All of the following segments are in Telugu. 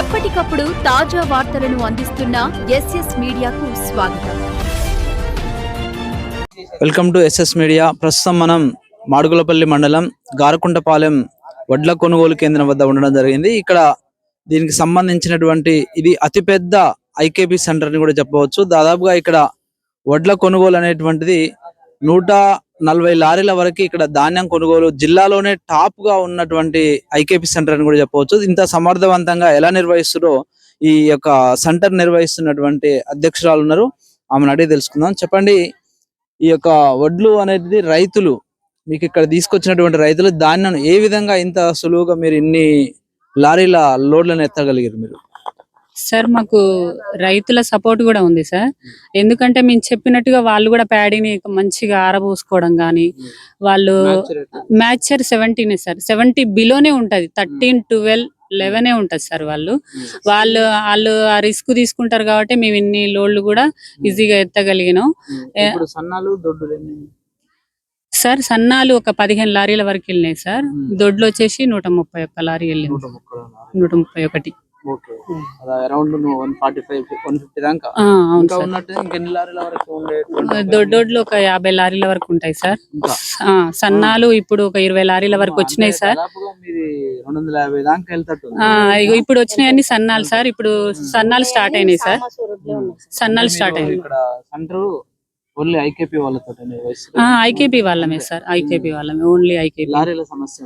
ఎప్పటికప్పుడు తాజా వార్తలను అందిస్తున్న ఎస్ఎస్ మీడియాకు స్వాగతం. Welcome to SS media. ప్రస్తుతం మనం మాడుగులపల్లి మండలం గారకుంటపాలెం వడ్ల కొనుగోలు కేంద్రం వద్ద ఉండడం జరిగింది. ఇక్కడ దీనికి సంబంధించినటువంటి ఇది అతిపెద్ద ఐకేపీ సెంటర్ అని కూడా చెప్పవచ్చు. దాదాపుగా ఇక్కడ వడ్ల కొనుగోలు అనేటువంటిది నూట నలభై లారీల వరకు ఇక్కడ ధాన్యం కొనుగోలు జిల్లాలోనే టాప్గా ఉన్నటువంటి ఐకేపీ సెంటర్ అని కూడా చెప్పవచ్చు. ఇంత సమర్థవంతంగా ఎలా నిర్వహిస్తారో ఈ యొక్క సెంటర్ నిర్వహిస్తున్నటువంటి అధ్యక్షురాలు ఉన్నారు. ఆమెను అడిగి తెలుసుకుందాం. చెప్పండి ఈ యొక్క వడ్లు అనేది రైతులు మీకు ఇక్కడ తీసుకొచ్చినటువంటి రైతులు ధాన్యం ఏ విధంగా ఇంత సులువుగా మీరు ఇన్ని లారీల లోడ్లను ఎత్తగలిగారు మీరు? సార్ మాకు రైతుల సపోర్ట్ కూడా ఉంది సార్. ఎందుకంటే మేము చెప్పినట్టుగా వాళ్ళు కూడా ప్యాడీని మంచిగా ఆరబోసుకోవడం కానీ వాళ్ళు మ్యాచర్ సెవెంటీనే సార్. సెవెంటీ బిలోనే ఉంటది. థర్టీన్ ట్వెల్వ్ లెవెనే ఉంటది సార్ వాళ్ళు. వాళ్ళు వాళ్ళు ఆ రిస్క్ తీసుకుంటారు కాబట్టి మేము ఇన్ని లోడ్లు కూడా ఈజీగా ఎత్తగలిగినాం. సన్నాలు దొడ్డు సార్ సన్నాలు ఒక పదిహేను లారీల వరకు వెళ్ళినాయి సార్. దొడ్లు వచ్చేసి నూట ముప్పై ఒక్క లారీ వెళ్ళింది. నూట ముప్పై ఒకటి. Around one forty five one fifty దాకా? దొడ్డోడ్లు ఒక యాభై లారీల వరకు ఉంటాయి సార్. ఇంకా? ఆ, సన్నాలు ఇప్పుడు ఒక ఇరవై లారీల వరకు వచ్చినాయి సార్. ఇప్పుడు వచ్చినాయన్ని సన్నాలు సార్. ఇప్పుడు సన్నాలు స్టార్ట్ అయినాయి సార్. సన్నాలు స్టార్ట్ అయినాయి. ఓన్లీ ఐకేపీ వాళ్ళతో ఐకేపీ వాళ్ళమే సార్ ఐకేపీ వాళ్ళమే ఓన్లీ ఐకేపీ. లారీల సమస్య.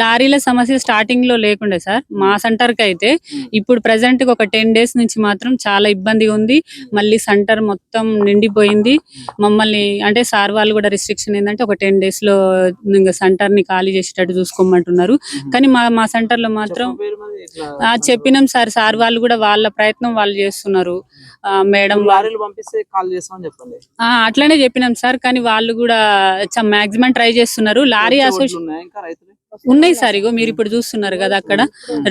లారీల సమస్య స్టార్టింగ్లో లేకుండే సార్ మా సెంటర్కి అయితే ఇప్పుడు ప్రెసెంట్ ఒక టెన్ డేస్ నుంచి మాత్రం చాలా ఇబ్బంది ఉంది. మళ్ళీ సెంటర్ మొత్తం నిండిపోయింది. మమ్మల్ని అంటే సార్ వాళ్ళు కూడా రిస్ట్రిక్షన్ ఏంటంటే ఒక టెన్ డేస్లో ఇంకా సెంటర్ని ఖాళీ చేసేటట్టు చూసుకోమంటున్నారు. కానీ మా మా సెంటర్లో మాత్రం చెప్పినాం సార్ సార్ వాళ్ళు కూడా వాళ్ళ ప్రయత్నం వాళ్ళు చేస్తున్నారు. మేడం లారీలు పంపిస్తే కాల్ చేస్తామని చెప్పండి. అట్లనే చెప్పినాం సార్ కానీ వాళ్ళు కూడా మాక్సిమం ట్రై చేస్తున్నారు. లారీ అసోసియేషన్ ఉన్నాయా సార్ ఇగో మీరు ఇప్పుడు చూస్తున్నారు కదా అక్కడ.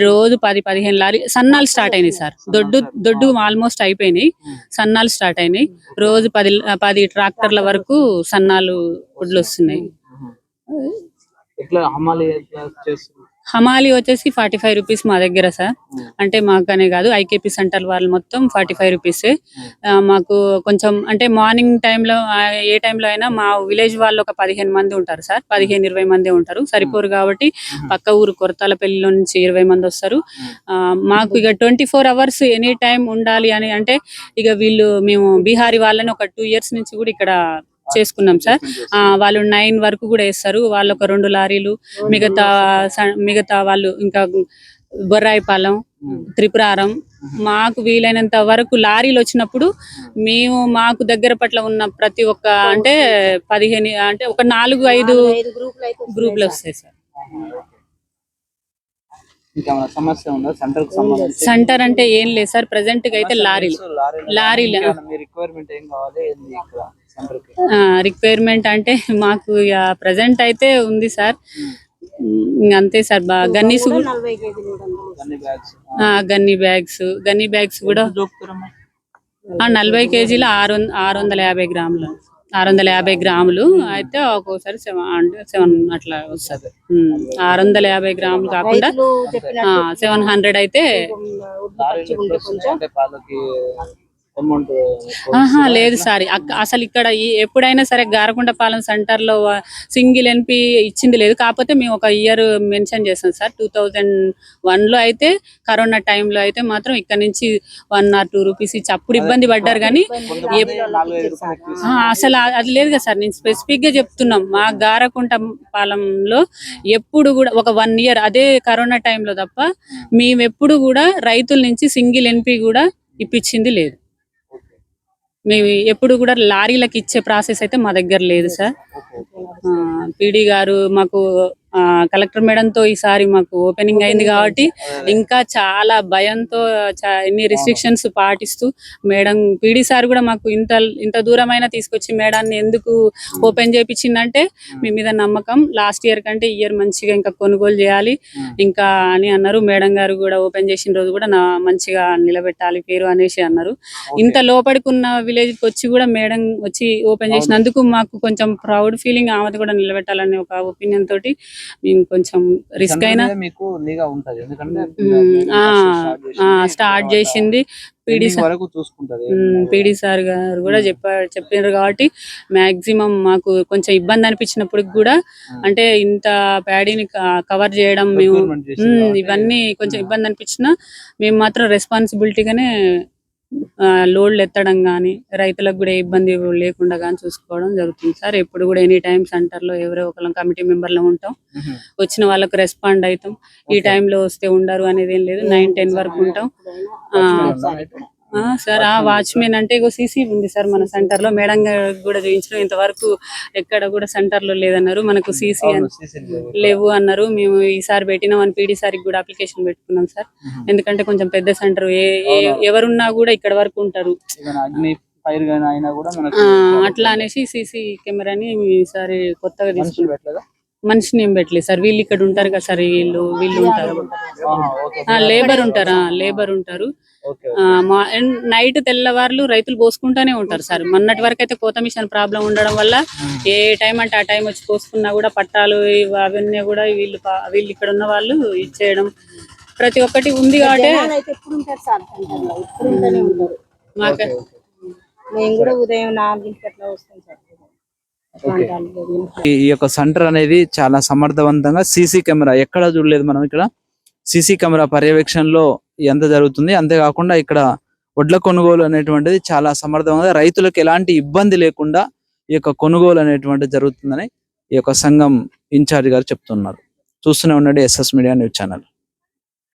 రోజు పది పదిహేను లారీ సన్నాలు స్టార్ట్ అయినాయి సార్. దొడ్డు దొడ్డు ఆల్మోస్ట్ అయిపోయినాయి. సన్నాలు స్టార్ట్ అయినాయి. రోజు పది పది ట్రాక్టర్ల వరకు సన్నాలు వడ్లు వస్తున్నాయి. హమాలి వచ్చేసి ఫార్టీ ఫైవ్ రూపీస్ మా దగ్గర సార్. అంటే మాకనే కాదు ఐకేపీ సెంటర్ వాళ్ళు మొత్తం ఫార్టీ ఫైవ్ రూపీస్. మాకు కొంచెం అంటే మార్నింగ్ టైంలో ఏ టైంలో అయినా మా విలేజ్ వాళ్ళు ఒక పదిహేను మంది ఉంటారు సార్. పదిహేను ఇరవై మంది ఉంటారు. సరిపోరు కాబట్టి పక్క ఊరు కొరతాలపల్లిలో నుంచి ఇరవై మంది వస్తారు. మాకు ఇక twenty four hours any time ఉండాలి అని అంటే ఇక వీళ్ళు మేము బీహారీ వాళ్ళని ఒక టూ ఇయర్స్ నుంచి కూడా ఇక్కడ చేసుకున్నాం సార్. వాళ్ళు నైన్ వరకు కూడా వేస్తారు. వాళ్ళు ఒక రెండు లారీలు మిగతా మిగతా వాళ్ళు ఇంకా బొర్రాయిపాలెం త్రిపురారం మాకు వీలైనంత వరకు లారీలు వచ్చినప్పుడు మేము మాకు దగ్గర పట్ల ఉన్న ప్రతి ఒక్క అంటే పదిహేను అంటే ఒక నాలుగు ఐదు గ్రూపులు వస్తాయి సార్. సెంటర్ అంటే ఏం లేదు సార్. ప్రెసెంట్గా అయితే లారీలు. లారీలు. రిక్వైర్మెంట్ ఏం కావాలి? రిక్వైర్మెంట్ అంటే మాకు ప్రజెంట్ అయితే ఉంది సార్. అంతే సార్ బా gunnies gunny bags. Gunny bags కూడా నలభై కేజీలు ఆరు వంద- ఆరు వందల యాభై గ్రాములు. ఆరు వందల యాభై గ్రాములు అయితే ఒక్కోసారి సెవెన్ అంటే సెవెన్ అట్లా వస్తుంది. ఆరు వందల యాభై గ్రాములు కాకుండా సెవెన్ హండ్రెడ్ అయితే ఆహా లేదు సార్. అసలు ఇక్కడ ఎప్పుడైనా సరే గారకుంటపాలెం సెంటర్లో సింగిల్ ఎన్పి ఇచ్చింది లేదు. కాకపోతే మేము ఒక ఇయర్ మెన్షన్ చేస్తాం సార్. టూ థౌజండ్ వన్లో అయితే కరోనా టైంలో అయితే మాత్రం ఇక్కడ నుంచి వన్ ఆర్ టూ రూపీస్ ఇచ్చి అప్పుడు ఇబ్బంది పడ్డారు కానీ అసలు అది లేదు కదా సార్. నేను స్పెసిఫిక్గా చెప్తున్నాం. మా గారకుంట పాలెంలో ఎప్పుడు కూడా ఒక వన్ ఇయర్ అదే కరోనా టైంలో తప్ప మేము ఎప్పుడు కూడా రైతుల నుంచి సింగిల్ ఎన్పి కూడా ఇప్పించింది లేదు. మేము ఎప్పుడు కూడా లారీలకు ఇచ్చే ప్రాసెస్ అయితే మా దగ్గర లేదు సార్. పీడి గారు మాకు ఆ, కలెక్టర్ మేడంతో ఈసారి మాకు ఓపెనింగ్ అయింది కాబట్టి ఇంకా చాలా భయంతో ఎన్ని రిస్ట్రిక్షన్స్ పాటిస్తూ మేడం పీడి సార్ కూడా మాకు ఇంత ఇంత దూరమైనా తీసుకొచ్చి మేడాన్ని ఎందుకు ఓపెన్ చేయించిందంటే మీ మీద నమ్మకం. లాస్ట్ ఇయర్ కంటే ఇయర్ మంచిగా ఇంకా కొనుగోలు చేయాలి. ఇంకా అని అన్నారు. మేడం గారు కూడా ఓపెన్ చేసిన రోజు కూడా నా మంచిగా నిలబెట్టాలి పేరు అనేసి అన్నారు. ఇంత లోపలికున్న విలేజ్కి వచ్చి కూడా మేడం వచ్చి ఓపెన్ చేసినందుకు మాకు కొంచెం ప్రౌడ్ ఫీలింగ్ ఆమెది కూడా నిలబెట్టాలనే ఒక ఒపీనియన్ తోటి మేము కొంచెం రిస్క్ అయినా మీకు ఉంటది. ఎందుకంటే స్టార్ట్ చేసింది పీడి వరకు చూసుకుంటది. పీడి సార్ గారు కూడా చెప్పారు చెప్పారు కాబట్టి మాక్సిమం మాకు కొంచెం ఇబ్బంది అనిపించినప్పుడు కూడా అంటే ఇంత ప్యాడీని కవర్ చేయడం మేము ఇవన్నీ కొంచెం ఇబ్బంది అనిపించినా మేము మాత్రం రెస్పాన్సిబిలిటీగానే లోడ్లు ఎత్తడం కానీ రైతులకు కూడా ఏ ఇబ్బంది లేకుండా కానీ చూసుకోవడం జరుగుతుంది సార్. ఎప్పుడు కూడా ఎనీ టైం సెంటర్లో ఎవరో ఒకళ్ళం కమిటీ మెంబర్లు ఉంటాం. వచ్చిన వాళ్ళకు రెస్పాండ్ అవుతాం. ఈ. టైంలో వస్తే ఉండరు అనేది ఏం లేదు. నైన్ టెన్ వరకు ఉంటాం. సార్ ఆ వాచ్మెన్ అంటే ఇగో సీసీ ఉంది సార్ మన సెంటర్లో మేడం కూడా చూపించడం ఇంతవరకు ఎక్కడ కూడా సెంటర్లో లేదన్నారు. మనకు సీసీ. లేవు అన్నారు. మేము ఈసారి పెట్టినాం అని పీడీ సార్కి కూడా అప్లికేషన్ పెట్టుకున్నాం సార్. ఎందుకంటే కొంచెం పెద్ద సెంటర్ ఎవరున్నా కూడా ఇక్కడ వరకు ఉంటారు. అట్లా అనేసి సీసీ కెమెరాని ఈసారి కొత్తగా పెట్టలేదా? మనిషిని ఏం పెట్టలేదు సార్. వీళ్ళు ఇక్కడ ఉంటారు కదా సార్ వీళ్ళు వీళ్ళు ఉంటారు. లేబర్ ఉంటారా లేబర్ ఉంటారు. Okay, ఆ, మా నైట్ తెల్లవారులు రైతులు పోసుకుంటానే ఉంటారు సార్. మొన్నటి వరకు అయితే కోత మిషన్ ప్రాబ్లం ఉండడం వల్ల ఏ టైం అంటే ఆ టైం వచ్చి పోసుకున్నా కూడా పట్టాలు ఇవి అవన్నీ కూడా వీళ్ళు వీళ్ళు ఇక్కడ ఉన్న వాళ్ళు ఇచ్చేయడం ప్రతి ఒక్కటి ఉంది కాబట్టి మాకు మేము కూడా ఉదయం నాలుగింటికి అట్లా వస్తాం సార్. ఈ యొక్క సెంటర్ అనేది చాలా సమర్థవంతంగా సీసీ కెమెరా ఎక్కడ చూడలేదు మనం ఇక్కడ. సీసీ కెమెరా పర్యవేక్షణలో ఎంత జరుగుతుంది. అంతేకాకుండా ఇక్కడ వడ్ల కొనుగోలు అనేటువంటిది చాలా సమర్థవంతంగా రైతులకు ఎలాంటి ఇబ్బంది లేకుండా ఈ యొక్క కొనుగోలు అనేటువంటిది జరుగుతుందని ఈ యొక్క సంఘం ఇన్ఛార్జ్ గారు చెప్తున్నారు. చూస్తూనే ఉండండి ఎస్ఎస్ మీడియా న్యూస్ ఛానల్.